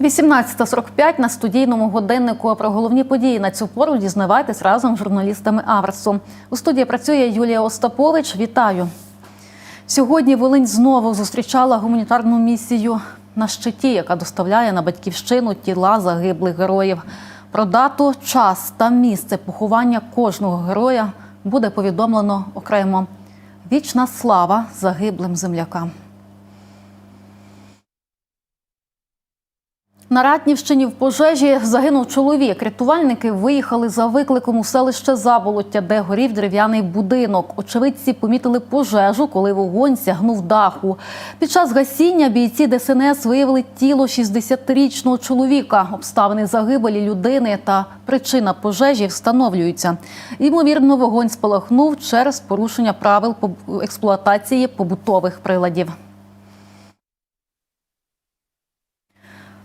18.45 на студійному годиннику про головні події на цю пору дізнавайтесь разом з журналістами Аверсу. У студії працює Юлія Остапович. Вітаю. Сьогодні Волинь знову зустрічала гуманітарну місію на щиті, яка доставляє на батьківщину тіла загиблих героїв. Про дату, час та місце поховання кожного героя буде повідомлено окремо. Вічна слава загиблим землякам. На Ратнівщині в пожежі загинув чоловік. Рятувальники виїхали за викликом у селище Заболоття, де горів дерев'яний будинок. Очевидці помітили пожежу, коли вогонь сягнув даху. Під час гасіння бійці ДСНС виявили тіло 60-річного чоловіка. Обставини загибелі людини та причина пожежі встановлюються. Ймовірно, вогонь спалахнув через порушення правил експлуатації побутових приладів.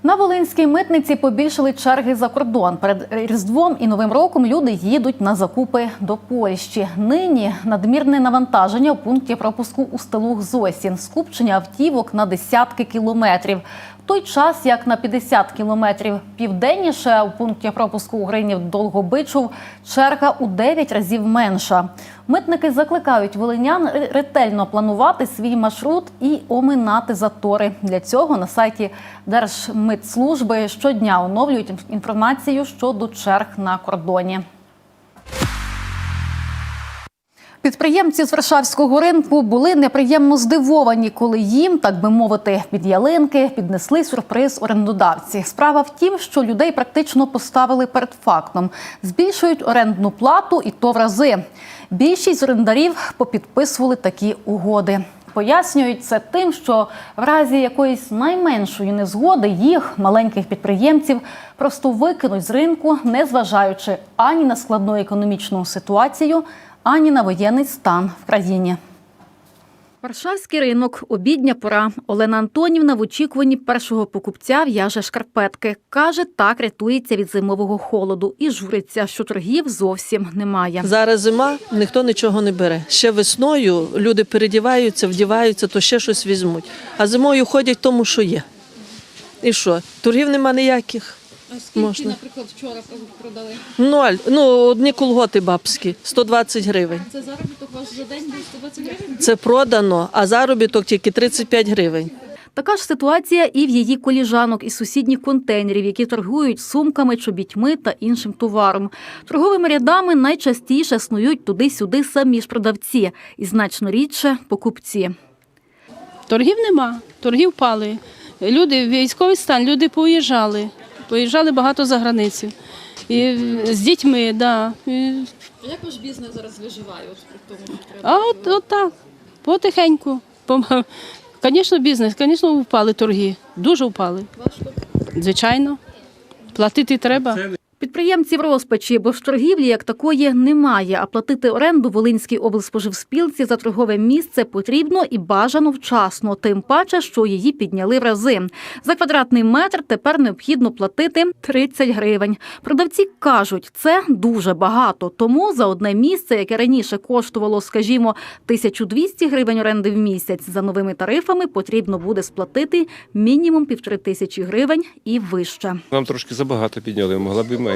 На Волинській митниці побільшили черги за кордон. Перед Різдвом і Новим роком люди їдуть на закупи до Польщі. Нині надмірне навантаження у пункті пропуску у стелух Зосін. Скупчення автівок на десятки кілометрів. Той час, як на 50 кілометрів південніше у пункті пропуску у Гринів Долгобичув, черга у 9 разів менша. Митники закликають волинян ретельно планувати свій маршрут і оминати затори. Для цього на сайті Держмитслужби щодня оновлюють інформацію щодо черг на кордоні. Підприємці з Варшавського ринку були неприємно здивовані, коли їм, так би мовити, під ялинки піднесли сюрприз орендодавці. Справа в тім, що людей практично поставили перед фактом: збільшують орендну плату і то в рази. Більшість орендарів попідписували такі угоди. Пояснюють це тим, що в разі якоїсь найменшої незгоди їх, маленьких підприємців, просто викинуть з ринку, не зважаючи ані на складну економічну ситуацію, ані на воєнний стан в країні. Варшавський ринок, обідня пора. Олена Антонівна в очікуванні першого покупця в'яже шкарпетки. Каже, так рятується від зимового холоду і журиться, що торгів зовсім немає. Зараз зима, ніхто нічого не бере. Ще весною люди передіваються, вдіваються, то ще щось візьмуть. А зимою ходять тому, що є. І що? Торгів нема ніяких. А скільки, Можна. наприклад, вчора продали? Ноль. Ну, одні колготи бабські, 120 гривень. Це заробіток ваш за день був 120 гривень? Це продано, а заробіток тільки 35 гривень. Така ж ситуація і в її коліжанок із сусідніх контейнерів, які торгують сумками, чобітьми та іншим товаром. Торговими рядами найчастіше снують туди-сюди самі ж продавці і значно рідше покупці. Торгів нема, торгів пали. Люди, військовий стан, люди поїжджали. Поїжджали багато за границю. І з дітьми, да. І, А як ваш бізнес зараз виживає? От при тому, що треба а от, от так, потихеньку. Звісно, бізнес, звісно, впали торги. Дуже впали. важко? Звичайно. Платити треба. Підприємці в розпачі, бо ж торгівлі як такої немає. А платити оренду Волинській облспоживспілці за торгове місце потрібно і бажано вчасно. Тим паче, що її підняли в рази. За квадратний метр тепер необхідно платити 30 гривень. Продавці кажуть, це дуже багато. Тому за одне місце, яке раніше коштувало, скажімо, 1200 гривень оренди в місяць, за новими тарифами потрібно буде сплатити мінімум півтори тисячі гривень і вище. Нам трошки забагато підняли, могла б і менше.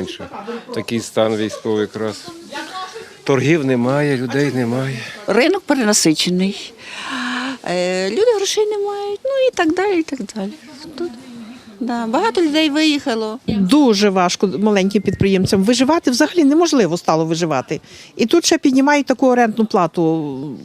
Такий стан військовий якраз. Торгів немає, людей немає. ринок перенасичений, е, люди грошей не мають, ну і так далі. і так далі. Тут, да, багато людей виїхало. Дуже важко маленьким підприємцям виживати взагалі неможливо стало виживати. І тут ще піднімають таку орендну плату.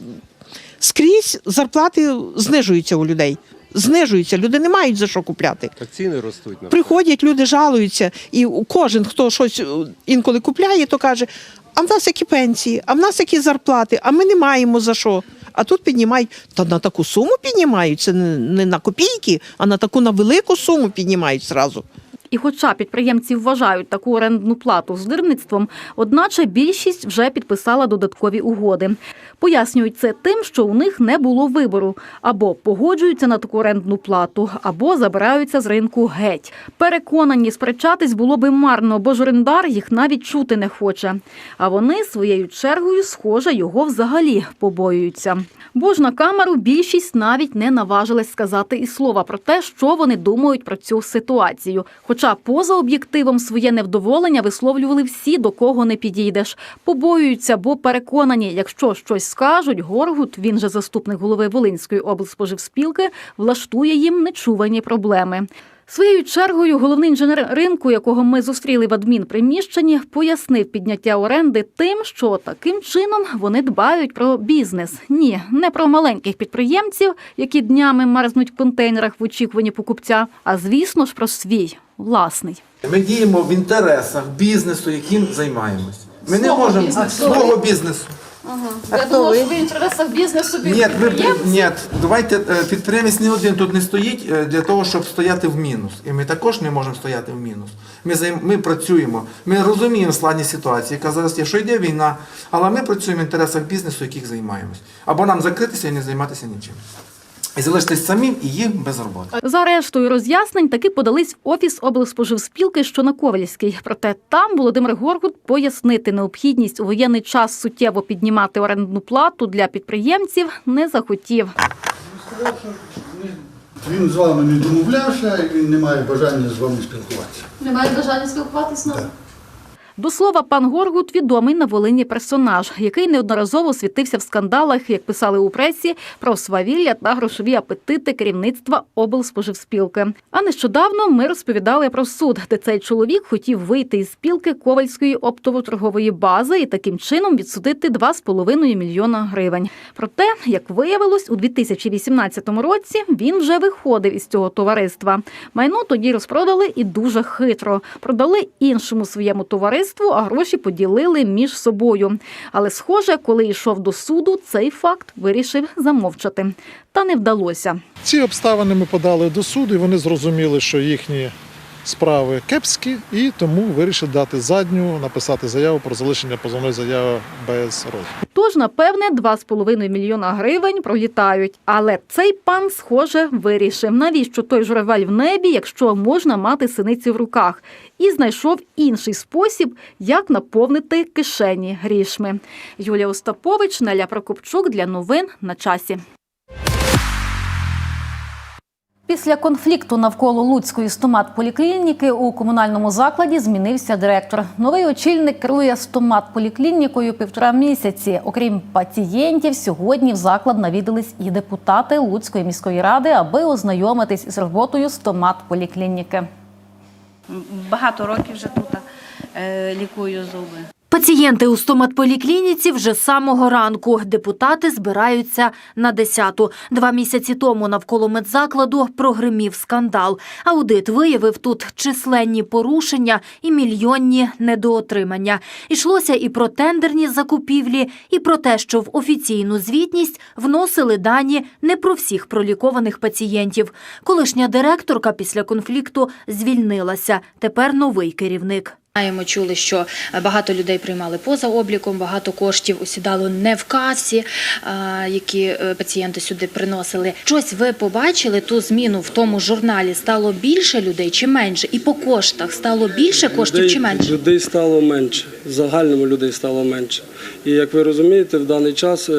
Скрізь зарплати знижуються у людей. Знижуються, люди не мають за що купляти. Так ціни ростуть. Наприклад. Приходять, люди жалуються, і кожен, хто щось е, інколи купляє, то каже: а в нас які пенсії, а в нас які зарплати, а ми не маємо за що. А тут піднімають, та на таку суму піднімають, це не не на копійки, а на таку на велику суму піднімають зразу. І хоча підприємці вважають таку орендну плату здирництвом, одначе більшість вже підписала додаткові угоди. Пояснюють це тим, що у них не було вибору або погоджуються на таку орендну плату, або забираються з ринку геть. Переконані, сперечатись було би марно, бо ж орендар їх навіть чути не хоче. А вони своєю чергою, схоже, його взагалі побоюються. Бо ж на камеру більшість навіть не наважилась сказати і слова про те, що вони думають про цю ситуацію. Хоча поза об'єктивом своє невдоволення висловлювали всі, до кого не підійдеш. Побоюються, бо переконані, якщо щось скажуть, Горгут, він же заступник голови Волинської облспоживспілки, влаштує їм нечувані проблеми. Своєю чергою головний інженер ринку, якого ми зустріли в адмінприміщенні, пояснив підняття оренди тим, що таким чином вони дбають про бізнес. Ні, не про маленьких підприємців, які днями мерзнуть в контейнерах в очікуванні покупця, а звісно ж про свій власний. Ми діємо в інтересах бізнесу, яким займаємось. Ми не Свого можемо бізнесу. свого бізнесу. Я думала, що ви в інтересах бізнесу Ні, підприємців. ні, давайте е, підприємець не один тут не стоїть е, для того, щоб стояти в мінус. І ми також не можемо стояти в мінус. Ми займ- ми працюємо, ми розуміємо складні ситуації, яка зараз є, що йде війна, але ми працюємо в інтересах бізнесу, яких займаємось. Або нам закритися і не займатися нічим. І залишитись самим і їм без роботи. За рештою роз'яснень таки подались в офіс облспоживспілки, що на Ковальській. Проте там Володимир Горгут пояснити необхідність у воєнний час суттєво піднімати орендну плату для підприємців не захотів. Він з вами не домовлявся, і він не має бажання з вами спілкуватися. Немає бажання спілкуватися з нами? До слова, пан Горгут відомий на Волині персонаж, який неодноразово світився в скандалах, як писали у пресі, про свавілля та грошові апетити керівництва облспоживспілки. А нещодавно ми розповідали про суд, де цей чоловік хотів вийти із спілки Ковальської оптово-торгової бази і таким чином відсудити 2,5 мільйона гривень. Проте, як виявилось, у 2018 році він вже виходив із цього товариства. Майно тоді розпродали і дуже хитро. Продали іншому своєму товариству, а гроші поділили між собою. Але, схоже, коли йшов до суду, цей факт вирішив замовчати. Та не вдалося. Ці обставини ми подали до суду, і вони зрозуміли, що їхні справи кепські, і тому вирішили дати задню, написати заяву про залишення позовної заяви без розгляду. Тож, напевне, 2,5 мільйона гривень пролітають. Але цей пан, схоже, вирішив, навіщо той журавель в небі, якщо можна мати синиці в руках, і знайшов інший спосіб, як наповнити кишені грішми. Юлія Остапович, Неля Прокопчук для новин на часі. Після конфлікту навколо Луцької стомат-поліклініки у комунальному закладі змінився директор. Новий очільник керує стомат-поліклінікою півтора місяці. Окрім пацієнтів, сьогодні в заклад навідались і депутати Луцької міської ради, аби ознайомитись із роботою стомат-поліклініки. Багато років вже тут е, лікую зуби. Пацієнти у стоматполіклініці вже з самого ранку. Депутати збираються на 10-ту. Два місяці тому навколо медзакладу прогримів скандал. Аудит виявив тут численні порушення і мільйонні недоотримання. Ішлося і про тендерні закупівлі, і про те, що в офіційну звітність вносили дані не про всіх пролікованих пацієнтів. Колишня директорка після конфлікту звільнилася. Тепер новий керівник. Знаємо, чули, що багато людей приймали поза обліком, багато коштів усідало не в касі, які е, пацієнти сюди приносили. Щось ви побачили ту зміну в тому журналі? Стало більше людей чи менше? І по коштах стало більше коштів людей, чи менше? Людей стало менше. В загальному людей стало менше. І як ви розумієте, в даний час е,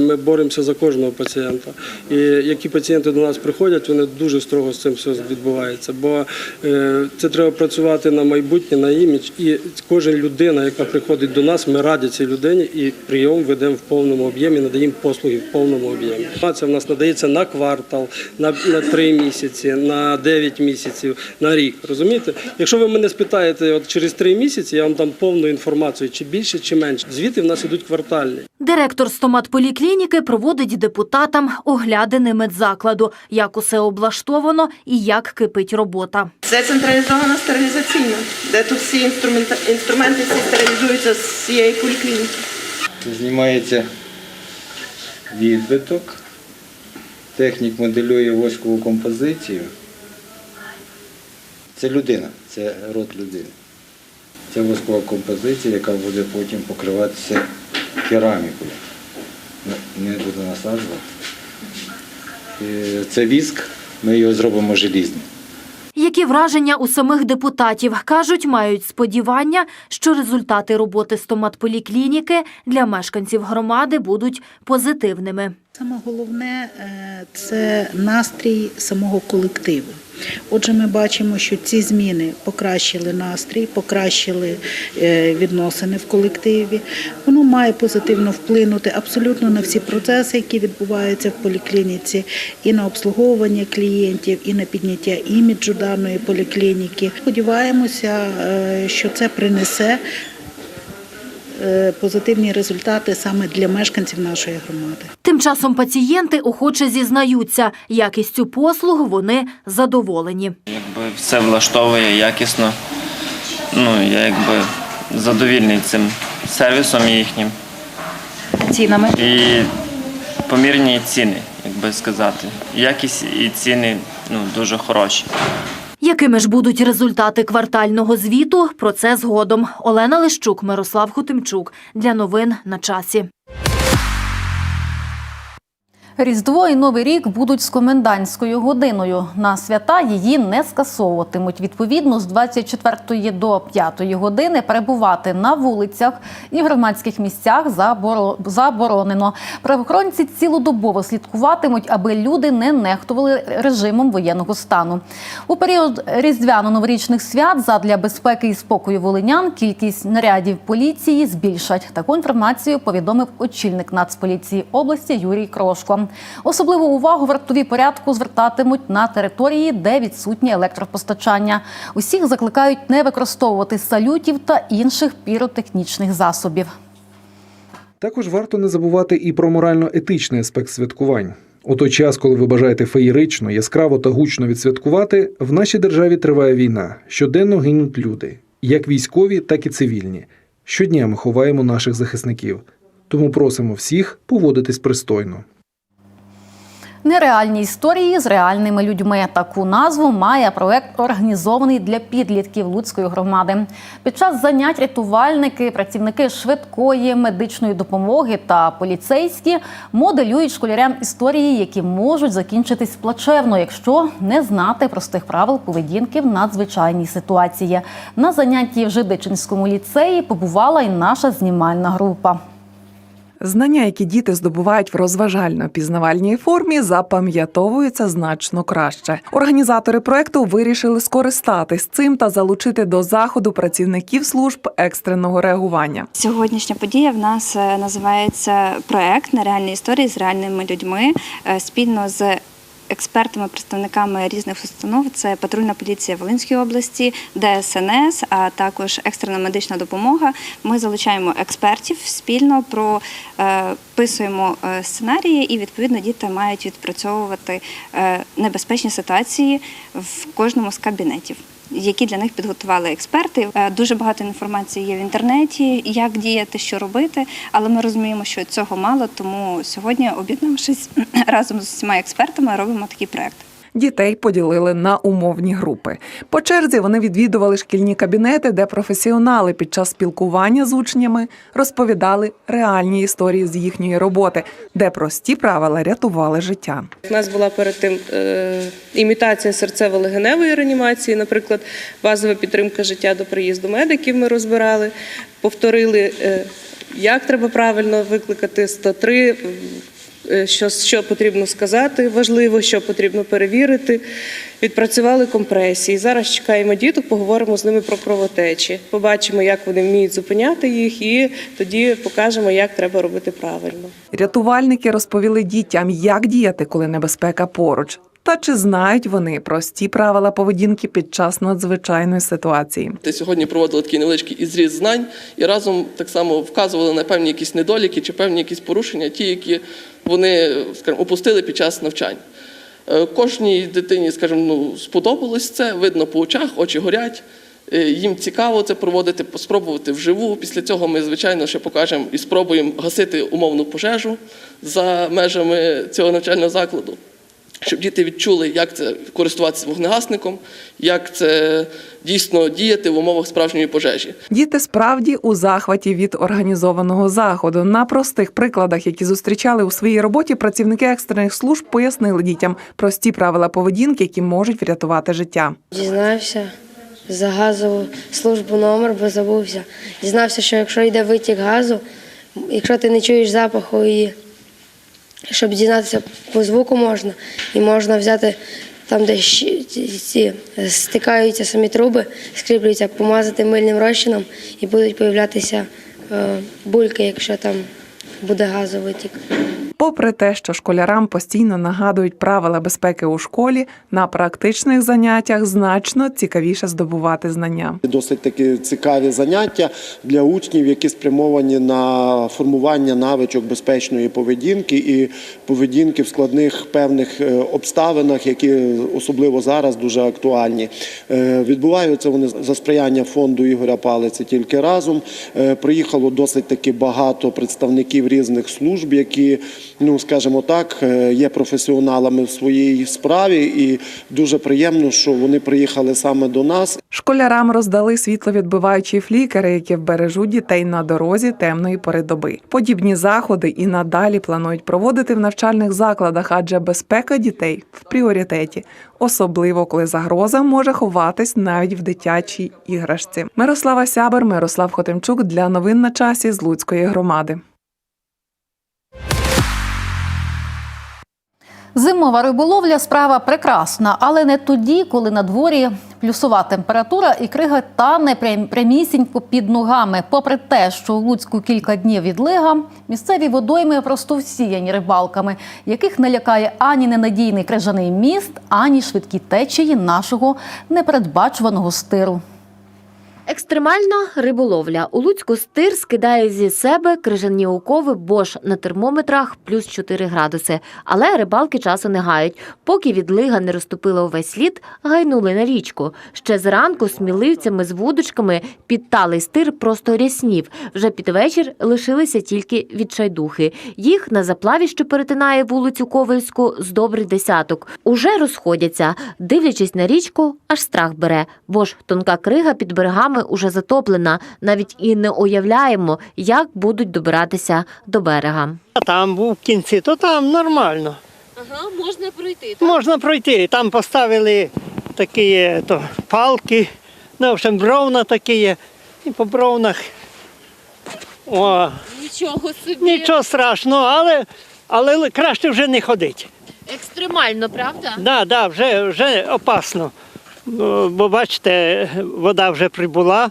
ми боремося за кожного пацієнта. І які пацієнти до нас приходять, вони дуже строго з цим все відбувається. Бо е, це треба працювати на майбутнє, на імідж. І кожна людина, яка приходить до нас, ми раді цій людині і прийом ведемо в повному об'ємі, надаємо послуги в повному об'ємі. Це в нас надається на квартал, на, на 3 місяці, на 9 місяців, на рік. Розумієте? Якщо ви мене спитаєте, от через 3 місяці я вам дам повну інформацію, чи більше, чи менше. Звіти в нас ідуть квартальні. Директор стоматполіклініки проводить депутатам оглядини медзакладу, як усе облаштовано і як кипить робота. Це централізована стерилізаційна, де тут всі інструменти, інструменти всі стерилізуються з цієї поліклініки. Знімається відбиток, технік моделює воскову композицію Це людина, це рот людини. Це воскова композиція, яка буде потім покриватися керамікою. Не не буде насаджувати. Це віск, ми його зробимо желізним. Які враження у самих депутатів? Кажуть, мають сподівання, що результати роботи стоматполіклініки для мешканців громади будуть позитивними. Саме головне е, це настрій самого колективу. Отже, ми бачимо, що ці зміни покращили настрій, покращили е, відносини в колективі. Воно має позитивно вплинути абсолютно на всі процеси, які відбуваються в поліклініці, і на обслуговування клієнтів, і на підняття іміджу даної поліклініки. Сподіваємося, е, що це принесе позитивні результати саме для мешканців нашої громади. Тим часом пацієнти охоче зізнаються, якістю послуг вони задоволені. Якби все влаштовує якісно. Ну, я якби задовільний цим сервісом їхнім. Цінами. І помірні ціни, як би сказати. Якість і ціни ну, дуже хороші. Якими ж будуть результати квартального звіту? Про це згодом. Олена Лищук, Мирослав Хотимчук. Для новин на часі. Різдво і Новий рік будуть з комендантською годиною. На свята її не скасовуватимуть. Відповідно, з 24 до 5 години перебувати на вулицях і громадських місцях заборо- заборонено. Правоохоронці цілодобово слідкуватимуть, аби люди не нехтували режимом воєнного стану. У період різдвяно-новорічних свят задля безпеки і спокою волинян кількість нарядів поліції збільшать. Таку інформацію повідомив очільник Нацполіції області Юрій Крошко. Особливу увагу вартові порядку звертатимуть на території, де відсутнє електропостачання. Усіх закликають не використовувати салютів та інших піротехнічних засобів. Також варто не забувати і про морально-етичний аспект святкувань. У той час, коли ви бажаєте феєрично, яскраво та гучно відсвяткувати, в нашій державі триває війна. Щоденно гинуть люди, як військові, так і цивільні. Щодня ми ховаємо наших захисників. Тому просимо всіх поводитись пристойно. Нереальні історії з реальними людьми. Таку назву має проект, організований для підлітків Луцької громади. Під час занять рятувальники, працівники швидкої медичної допомоги та поліцейські моделюють школярям історії, які можуть закінчитись плачевно, якщо не знати простих правил поведінки в надзвичайній ситуації. На занятті в Жидичинському ліцеї побувала і наша знімальна група. Знання, які діти здобувають в розважально-пізнавальній формі, запам'ятовуються значно краще. Організатори проекту вирішили скористатись цим та залучити до заходу працівників служб екстреного реагування. Сьогоднішня подія в нас е, називається проект на реальній історії з реальними людьми е, спільно з. Експертами, представниками різних установ це патрульна поліція Волинської області, ДСНС, а також екстрена медична допомога. Ми залучаємо експертів спільно, прописуємо е, сценарії, і відповідно діти мають відпрацьовувати е, небезпечні ситуації в кожному з кабінетів які для них підготували експерти. Е, Дуже багато інформації є в інтернеті, як діяти, що робити. Але ми розуміємо, що цього мало, тому сьогодні, об'єднавшись разом з усіма експертами, робимо такий проект. Дітей поділили на умовні групи. По черзі вони відвідували шкільні кабінети, де професіонали під час спілкування з учнями розповідали реальні історії з їхньої роботи, де прості правила рятували життя. У нас була перед тим е, імітація серцево-легеневої реанімації, наприклад, базова підтримка життя до приїзду медиків. Ми розбирали, повторили, е, як треба правильно викликати 103, е, що, що потрібно сказати важливо, що потрібно перевірити. Відпрацювали компресії. Зараз чекаємо діток, поговоримо з ними про кровотечі. Побачимо, як вони вміють зупиняти їх, і тоді покажемо, як треба робити правильно. Рятувальники розповіли дітям, як діяти, коли небезпека поруч. Та чи знають вони прості правила поведінки під час надзвичайної ситуації? Ти сьогодні проводили такий невеличкий ізріз знань і разом так само вказували на певні якісь недоліки чи певні якісь порушення, ті, які вони скажімо, опустили під час навчань. Е, Кожній дитині, скажімо, ну, сподобалось це, видно по очах, очі горять. Е, Їм цікаво це проводити, спробувати вживу. Після цього ми, звичайно, ще покажемо і спробуємо гасити умовну пожежу за межами цього навчального закладу. Щоб діти відчули, як це користуватися вогнегасником, як це дійсно діяти в умовах справжньої пожежі. Діти справді у захваті від організованого заходу. На простих прикладах, які зустрічали у своїй роботі, працівники екстрених служб пояснили дітям прості правила поведінки, які можуть врятувати життя. Дізнався за газову службу номер, бо забувся. Дізнався, що якщо йде витік газу, якщо ти не чуєш запаху і щоб дізнатися по звуку можна, і можна взяти там, де ці- стикаються самі труби, скріплюються, помазати мильним розчином і будуть появлятися е, бульки, якщо там буде газовий витік. Попри те, що школярам постійно нагадують правила безпеки у школі, на практичних заняттях значно цікавіше здобувати знання. Досить таки цікаві заняття для учнів, які спрямовані на формування навичок безпечної поведінки і поведінки в складних певних е, обставинах, які особливо зараз дуже актуальні. Е, Відбуваються вони за сприяння фонду Ігоря Палиці тільки разом. Е, Приїхало досить таки багато представників різних служб, які, ну скажімо так, е, є професіоналами в своїй справі, і дуже приємно, що вони приїхали саме до нас. Школярам роздали світловідбиваючі флікери, які вбережуть дітей на дорозі темної пори доби. Подібні заходи і надалі планують проводити в навчальних закладах, адже безпека дітей в пріоритеті, особливо коли загроза може ховатись навіть в дитячій іграшці. Мирослава Сябер, Мирослав Хотимчук для новин на часі з Луцької громади. Зимова риболовля справа прекрасна, але не тоді, коли на дворі плюсова температура і крига тане прям- прямісінько під ногами. Попри те, що у Луцьку кілька днів відлига, місцеві водойми просто всіяні рибалками, яких не лякає ані ненадійний крижаний міст, ані швидкі течії нашого непередбачуваного стиру. Екстремальна риболовля. У Луцьку стир скидає зі себе крижані окови, бо ж на термометрах плюс 4 градуси. Але рибалки часу не гають. Поки відлига не розтопила увесь лід, гайнули на річку. Ще зранку сміливцями з вудочками підталий стир просто ряснів. Вже під вечір лишилися тільки відчайдухи. Їх на заплаві, що перетинає вулицю Ковельську, з добрий десяток. Уже розходяться. Дивлячись на річку, аж страх бере, бо ж тонка крига під берегами уже затоплена. Навіть і не уявляємо, як будуть добиратися до берега. А там був в кінці, то там нормально. Ага, можна пройти. Можна пройти. Там поставили такі то, палки, ну, в общем, бровна такі є. І по бровнах. О, Нічого собі. нічого страшного, але, але краще вже не ходити. Екстремально, правда? Да, да, вже, вже опасно. Ну, Бо бачите, вода вже прибула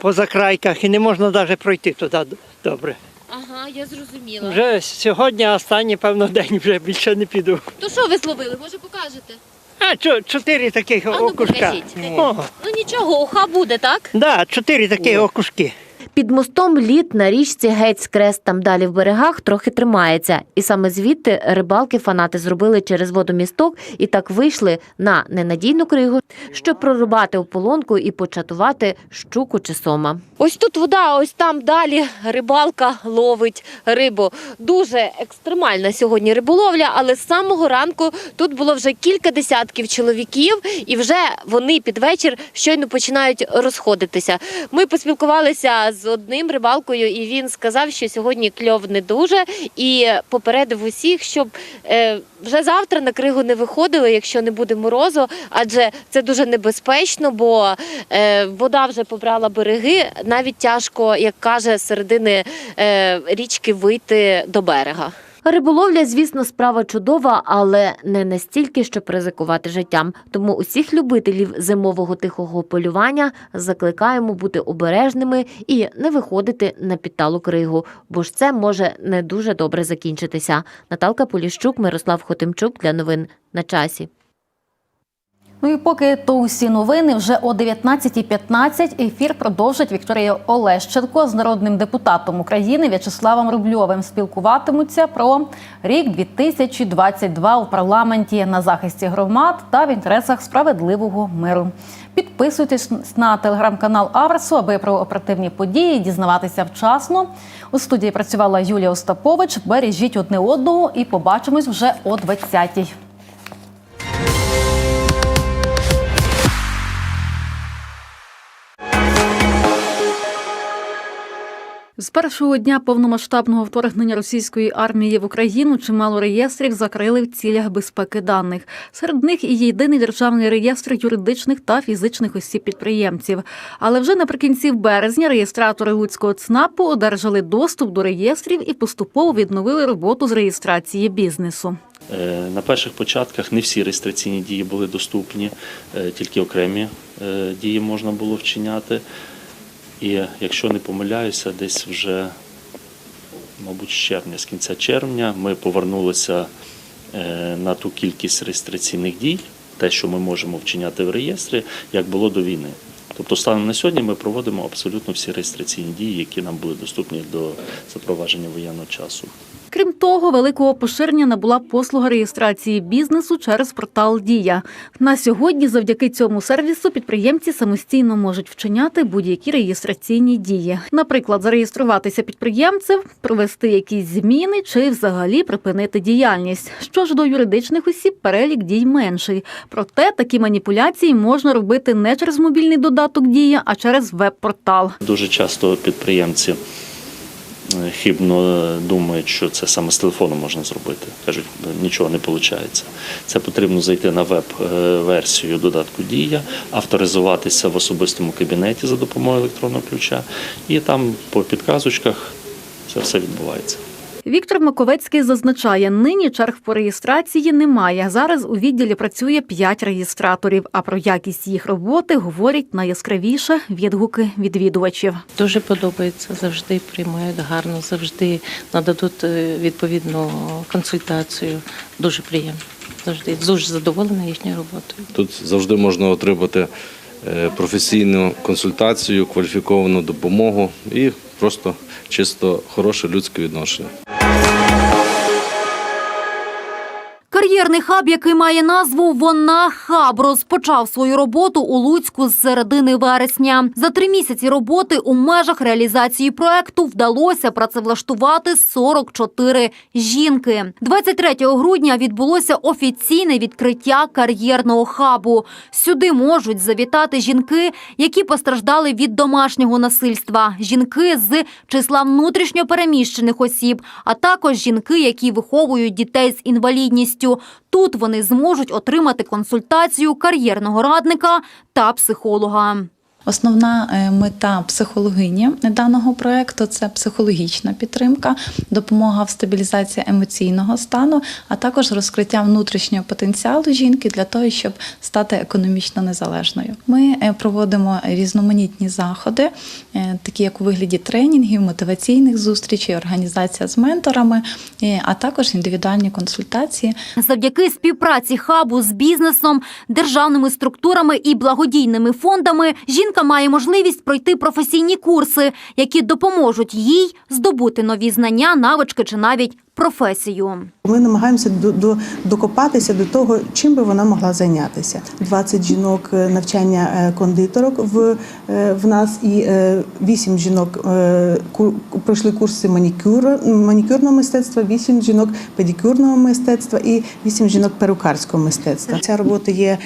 по закрайках і не можна навіть пройти туди добре. Ага, я зрозуміла. Вже сьогодні останній, певно, день вже більше не піду. То що ви зловили? Може покажете? А чотири таких А ну окушка. покажіть. О, Ну нічого, уха буде, так? да, чотири такі окушки. Під мостом лід на річці геть скрест там далі в берегах трохи тримається. І саме звідти рибалки фанати зробили через водомісток і так вийшли на ненадійну кригу, щоб прорубати ополонку і початувати щуку чи сома. Ось тут вода, ось там далі рибалка ловить рибу. Дуже екстремальна сьогодні риболовля, але з самого ранку тут було вже кілька десятків чоловіків, і вже вони під вечір щойно починають розходитися. Ми поспілкувалися з одним рибалкою, і він сказав, що сьогодні кльов не дуже, і попередив усіх, щоб е, вже завтра на кригу не виходили, якщо не буде морозу, адже це дуже небезпечно, бо е, вода вже побрала береги. Навіть тяжко, як каже, з середини е, річки вийти до берега. Риболовля, звісно, справа чудова, але не настільки, щоб ризикувати життям. Тому усіх любителів зимового тихого полювання закликаємо бути обережними і не виходити на підталу кригу, бо ж це може не дуже добре закінчитися. Наталка Поліщук, Мирослав Хотимчук для новин на часі. Ну і поки то усі новини вже о 19.15 ефір продовжить Вікторія Олещенко з народним депутатом України В'ячеславом Рубльовим. Спілкуватимуться про рік 2022 у парламенті на захисті громад та в інтересах справедливого миру. Підписуйтесь на телеграм-канал Аверсу, аби про оперативні події дізнаватися вчасно. У студії працювала Юлія Остапович. Бережіть одне одного і побачимось вже о 20.00. З першого дня повномасштабного вторгнення російської армії в Україну чимало реєстрів закрили в цілях безпеки даних. Серед них і єдиний державний реєстр юридичних та фізичних осіб-підприємців. Але вже наприкінці березня реєстратори Луцького ЦНАПу одержали доступ до реєстрів і поступово відновили роботу з реєстрації бізнесу. Е, На перших початках не всі реєстраційні дії були доступні, е, тільки окремі е, дії можна було вчиняти. І якщо не помиляюся, десь вже, мабуть, з червня, з кінця червня, ми повернулися е, на ту кількість реєстраційних дій, те, що ми можемо вчиняти в реєстрі, як було до війни. Тобто, станом на сьогодні ми проводимо абсолютно всі реєстраційні дії, які нам були доступні до запровадження воєнного часу. Крім того, великого поширення набула послуга реєстрації бізнесу через портал Дія. На сьогодні, завдяки цьому сервісу, підприємці самостійно можуть вчиняти будь-які реєстраційні дії. Наприклад, зареєструватися підприємцем, провести якісь зміни чи взагалі припинити діяльність. Що ж до юридичних осіб, перелік дій менший. Проте такі маніпуляції можна робити не через мобільний додаток Дія, а через веб-портал. Дуже часто підприємці хибно думають, що це саме з телефону можна зробити. Кажуть, нічого не виходить. Це потрібно зайти на веб-версію додатку Дія, авторизуватися в особистому кабінеті за допомогою електронного ключа, і там по підказочках це все відбувається. Віктор Маковецький зазначає, нині черг по реєстрації немає. Зараз у відділі працює п'ять реєстраторів. А про якість їх роботи говорять найяскравіше відгуки відвідувачів. Дуже подобається, завжди приймають гарно, завжди нададуть е, відповідну консультацію. Дуже приємно. Завжди дуже задоволена їхньою роботою. Тут завжди можна отримати е, професійну консультацію, кваліфіковану допомогу і просто чисто хороше людське відношення. Кар'єрний хаб, який має назву Вона хаб, розпочав свою роботу у Луцьку з середини вересня. За три місяці роботи у межах реалізації проекту вдалося працевлаштувати 44 жінки. 23 грудня відбулося офіційне відкриття кар'єрного хабу. Сюди можуть завітати жінки, які постраждали від домашнього насильства, жінки з числа внутрішньопереміщених осіб, а також жінки, які виховують дітей з інвалідністю. Тут вони зможуть отримати консультацію кар'єрного радника та психолога. Основна е, мета психологині даного проекту це психологічна підтримка, допомога в стабілізації емоційного стану, а також розкриття внутрішнього потенціалу жінки для того, щоб стати економічно незалежною. Ми е, проводимо різноманітні заходи, е, такі як у вигляді тренінгів, мотиваційних зустрічей, організація з менторами, а також індивідуальні консультації. Завдяки співпраці хабу з бізнесом, державними структурами і благодійними фондами жінка має можливість пройти професійні курси, які допоможуть їй здобути нові знання, навички чи навіть професію. Ми намагаємося до, до, докопатися до того, чим би вона могла зайнятися. 20 жінок е, навчання е, кондитерок в, е, в нас і 8 жінок пройшли курси манікюр, манікюрного мистецтва, 8 жінок педикюрного мистецтва і 8 жінок перукарського мистецтва. Ця робота є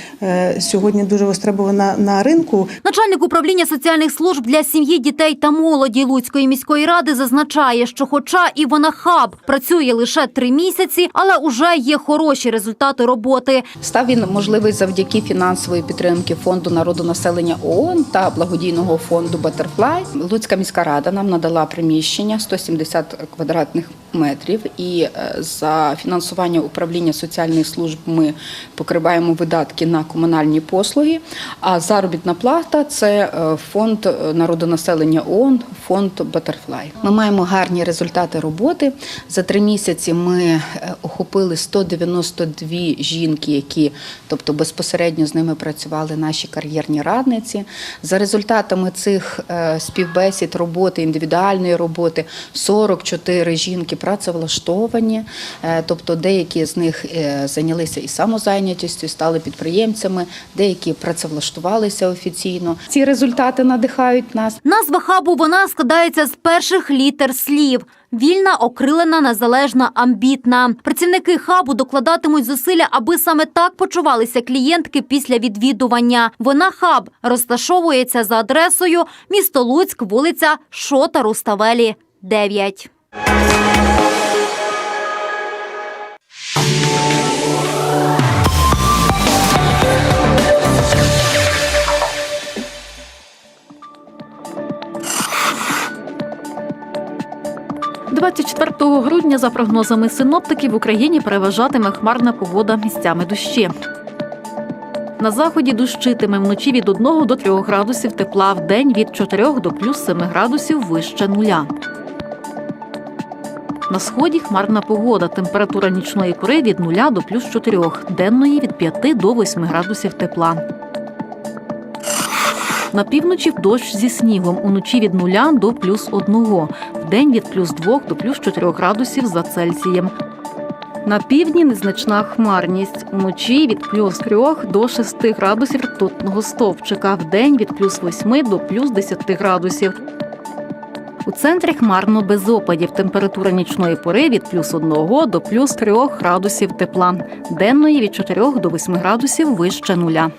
сьогодні дуже востребована на ринку. Начальник управління соціальних служб для сім'ї, дітей та молоді Луцької міської ради зазначає, що, хоча і вона хаб працює лише три місяці, але уже є хороші результати роботи. Став він можливий завдяки фінансової підтримки фонду народу населення ООН та благодійного фонду Батерфлай. Луцька міська рада нам надала приміщення 170 квадратних метрів. І е, за фінансування управління соціальних служб ми покриваємо видатки на комунальні послуги. А заробітна плата це е, фонд народонаселення ООН, фонд Батерфлай. Ми маємо гарні результати роботи. За три місяці ми е, охопили 192 жінки, які, тобто безпосередньо з ними працювали наші кар'єрні радниці. За результатами цих е, співбесід, роботи, індивідуальної роботи, 44 жінки працевлаштовані, Е, тобто деякі з них е, зайнялися і самозайнятістю, стали підприємцями, деякі працевлаштувалися офіційно. Ці результати надихають нас. Назва хабу вона складається з перших літер слів. Вільна, окрилена, незалежна, амбітна. Працівники хабу докладатимуть зусилля, аби саме так почувалися клієнтки після відвідування. Вона хаб розташовується за адресою місто Луцьк, вулиця Шота Руставелі, 9. – 24 грудня, за прогнозами синоптиків, в Україні переважатиме хмарна погода місцями дощі. На заході дощитиме вночі від 1 до 3 градусів тепла, в день від 4 до плюс 7 градусів вище нуля. На сході хмарна погода. Температура нічної пори від 0 до плюс 4, денної від 5 до 8 градусів тепла. На півночі дощ зі снігом. Уночі від 0 до плюс 1, в день від плюс 2 до плюс 4 градусів за Цельсієм. На півдні незначна хмарність. Уночі від плюс 3 до 6 градусів ртутного стовпчика, в день від плюс 8 до плюс 10 градусів. У центрі хмарно без опадів. Температура нічної пори від плюс 1 до плюс 3 градусів тепла. Денної від 4 до 8 градусів вище нуля.